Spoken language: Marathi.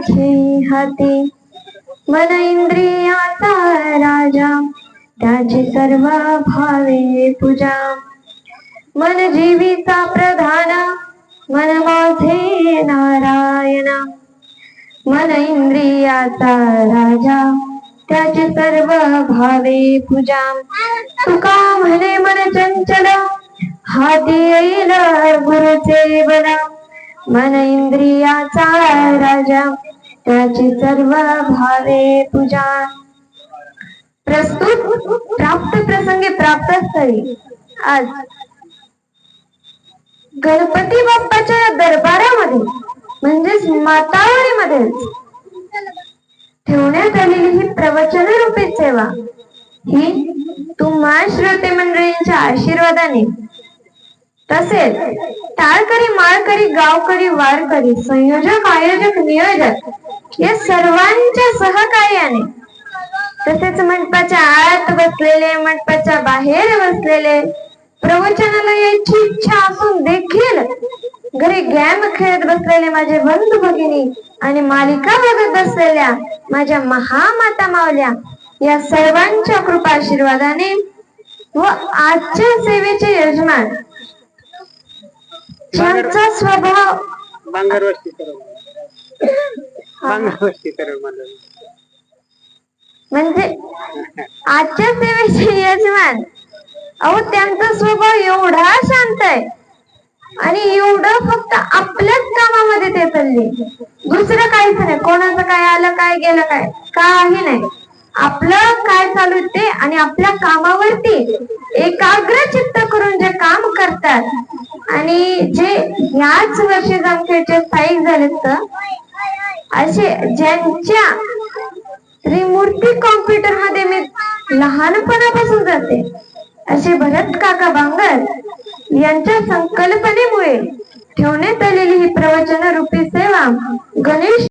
घे हाती? मन इंद्रियाचा राजा त्याची सर्व भावे पूजा. मन जीवीचा प्रधान मन माझे नारायण. मन इंद्रियाचा राजा त्याची सर्व भावे पूजा. तुका म्हणे मन चंचल हाती येईल गुरुचे बना. मन इंद्रियाचा राजा त्याची सर्व भावे पूजा. प्रस्तुत प्राप्त प्रसंगी प्राप्त स्थळी आज गणपती बाप्पाच्या दरबारामध्ये म्हणजेच मातावरीमध्ये ठेवण्यात आलेली ही प्रवचन रूपी सेवा ही तुम्हा श्रोते मंडळींच्या आशीर्वादाने. तसेच टाळकरी माळकरी गावकरी वारकरी संयोजक आयोजक नियोजक या सर्वांच्या सहकार्याने तसेच मंडपाच्या आत बसलेले मंडपाच्या बाहेर बसलेले प्रवचनाला यायची इच्छा असून देखील घरी गॅम खेळत बसलेले माझे बंधू भगिनी आणि मालिका बघत बसलेल्या माझ्या महामाता मावल्या या सर्वांच्या कृपा आशीर्वादाने व आजच्या सेवेचे यजमान. स्वभाव म्हणजे आजच्या सेवेचे यजमान अहो त्यांचा स्वभाव एवढा शांत आहे आणि एवढं फक्त आपल्याच कामामध्ये ते चालले. दुसरं काहीच नाही. कोणाचं काय आलं काय गेलं काय? काही नाही. आपलं काय चालू ते आणि आपल्या कामावरती एकाग्र चित्त करून जे काम करतात आणि जे याच वर्षी जामखेडचे स्थायिक झालेत तर असे ज्यांच्या त्रिमूर्ती कॉम्प्युटरमध्ये मी लहानपणापासून जाते. असे भरत काका बांगर यांच्या संकल्पनेमुळे ठेवण्यात आलेली ही प्रवचन रूपी सेवा गणेश